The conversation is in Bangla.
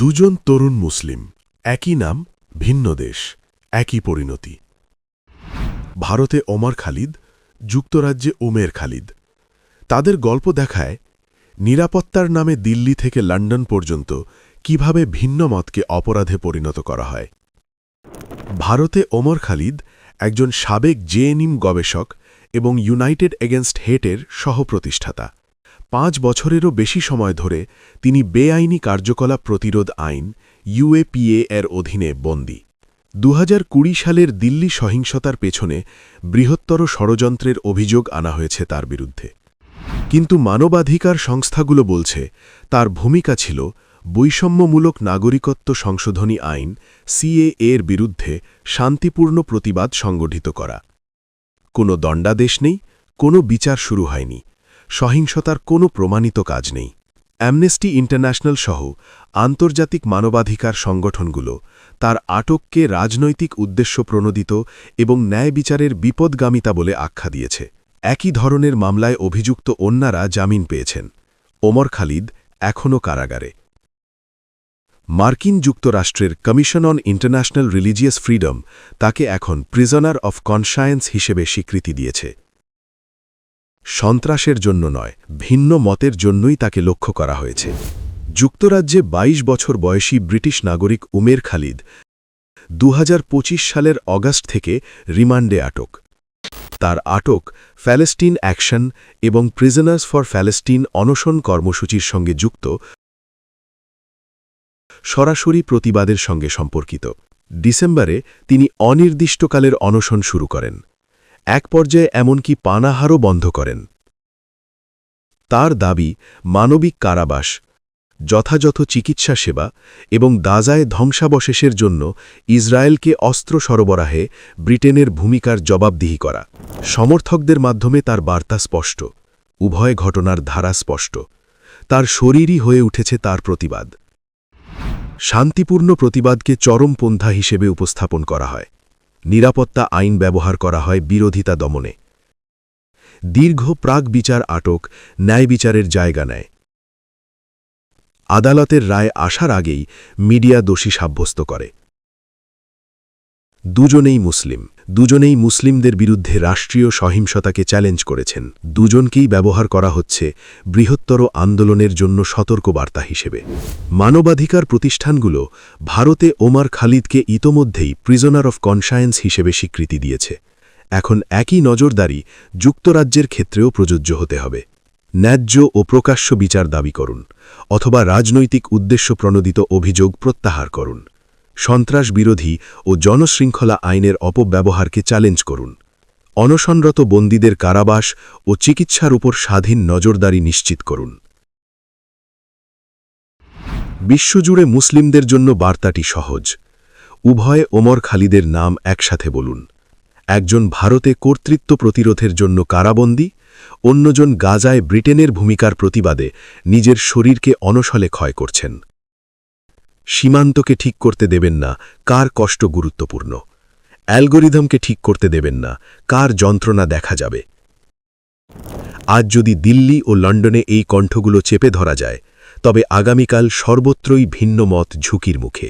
দুজন তরুণ মুসলিম, একই নাম, ভিন্ন দেশ, একই পরিণতি। ভারতে ওমর খালিদ, যুক্তরাজ্যে উমের খালিদ। তাদের গল্প দেখায়, নিরাপত্তার নামে দিল্লি থেকে লন্ডন পর্যন্ত কীভাবে ভিন্ন মতকে অপরাধে পরিণত করা হয়। ভারতে ওমর খালিদ একজন সাবেক জেএনইম গবেষক এবং ইউনাইটেড এগেনস্ট হেটের সহপ্রতিষ্ঠাতা। পাঁচ বছরেরও বেশি সময় ধরে তিনি বেআইনি কার্যকলাপ প্রতিরোধ আইন, ইউএপিএ এর অধীনে বন্দী। দু হাজার কুড়ি সালের দিল্লি সহিংসতার পেছনে বৃহত্তর ষড়যন্ত্রের অভিযোগ আনা হয়েছে তার বিরুদ্ধে। কিন্তু মানবাধিকার সংস্থাগুলো বলছে, তার ভূমিকা ছিল বৈষম্যমূলক নাগরিকত্ব সংশোধনী আইন সিএ এর বিরুদ্ধে শান্তিপূর্ণ প্রতিবাদ সংগঠিত করা। কোনো দণ্ডাদেশ নেই, কোনো বিচার শুরু হয়নি। সহিংসতার কোনো প্রমাণিত কাজ নেই। অ্যামনেস্টি ইন্টারন্যাশনাল সহ আন্তর্জাতিক মানবাধিকার সংগঠনগুলো তার আটককে রাজনৈতিক উদ্দেশ্য প্রণোদিত এবং ন্যায় বিচারের বিপদগামিতা বলে আখ্যা দিয়েছে। একই ধরনের মামলায় অভিযুক্ত অন্যারা জামিন পেয়েছেন। ওমর খালিদ এখনও কারাগারে। মার্কিন যুক্তরাষ্ট্রের commission on international religious freedom তাকে এখন প্রিজনার অফ কনসায়েন্স হিসেবে স্বীকৃতি দিয়েছে। সন্ত্রাসের জন্য নয়, ভিন্ন মতের জন্যই তাকে লক্ষ্য করা হয়েছে। যুক্তরাজ্যে ২২ বছর বয়সী ব্রিটিশ নাগরিক উমের খালিদ দু হাজার পঁচিশ সালের অগাস্ট থেকে রিমান্ডে আটক। তার আটক ফ্যালেস্টিন অ্যাকশন এবং প্রিজনার্স ফর ফ্যালেস্টিন অনশন কর্মসূচির সঙ্গে যুক্ত, সরাসরি প্রতিবাদের সঙ্গে সম্পর্কিত। ডিসেম্বরে তিনি অনির্দিষ্টকালের অনশন শুরু করেন। এক পর্যায়ে এমনকি পানাহারও বন্ধ করেন। তার দাবি, মানবিক কারাবাস, যথাযথ চিকিৎসা সেবা এবং দাজায় ধ্বংসাবশেষের জন্য ইসরায়েলকে অস্ত্র সরবরাহে ব্রিটেনের ভূমিকার জবাবদিহি করা। সমর্থকদের মাধ্যমে তার বার্তা স্পষ্ট, উভয় ঘটনার ধারা স্পষ্ট। তার শরীরই হয়ে উঠেছে তার প্রতিবাদ। শান্তিপূর্ণ প্রতিবাদকে চরমপন্থা হিসেবে উপস্থাপন করা হয়। নিরাপত্তা আইন ব্যবহার করা হয় বিরোধিতা দমনে। দীর্ঘ প্রাক বিচার আটক, ন্যায় বিচারের জায়গা নেয়। আদালতের রায় আসার আগেই মিডিয়া দোষী সাব্যস্ত করে। দুজনেই মুসলিম। দুজনেই মুসলিমদের বিরুদ্ধে রাষ্ট্রীয় সহিংসতাকে চ্যালেঞ্জ করেছেন। দুজনকেই ব্যবহার করা হচ্ছে বৃহত্তর আন্দোলনের জন্য সতর্কবার্তা হিসেবে। মানবাধিকার প্রতিষ্ঠানগুলো ভারতে ওমার খালিদকে ইতোমধ্যেই প্রিজনার অফ কনসায়েন্স হিসেবে স্বীকৃতি দিয়েছে। এখন একই নজরদারি যুক্তরাজ্যের ক্ষেত্রেও প্রযোজ্য হতে হবে। ন্যায্য ও প্রকাশ্য বিচার দাবি করুন অথবা রাজনৈতিক উদ্দেশ্য প্রণোদিত অভিযোগ প্রত্যাহার করুন। সন্ত্রাস বিরোধী ও জনশৃঙ্খলা আইনের অপব্যবহারকে চ্যালেঞ্জ করুন। অনশনরত বন্দীদের কারাবাস ও চিকিৎসার উপর স্বাধীন নজরদারি নিশ্চিত করুন। বিশ্বজুড়ে মুসলিমদের জন্য বার্তাটি সহজ। উভয়ে ওমর খালিদের নাম একসাথে বলুন। একজন ভারতে কর্তৃত্ব প্রতিরোধের জন্য কারাবন্দী, অন্যজন গাজায় ব্রিটেনের ভূমিকার প্রতিবাদে নিজের শরীরকে অনশলে ক্ষয় করছেন। সীমান্তকে ঠিক করতে দেবেন না, কার কষ্ট গুরুত্বপূর্ণ। অ্যালগোরিদমকে ঠিক করতে দেবেন না, কার যন্ত্রণা দেখা যাবে। আজ যদি দিল্লি ও লন্ডনে এই কণ্ঠগুলো চেপে ধরা যায়, তবে আগামীকাল সর্বত্রই ভিন্ন মত ঝুঁকির মুখে।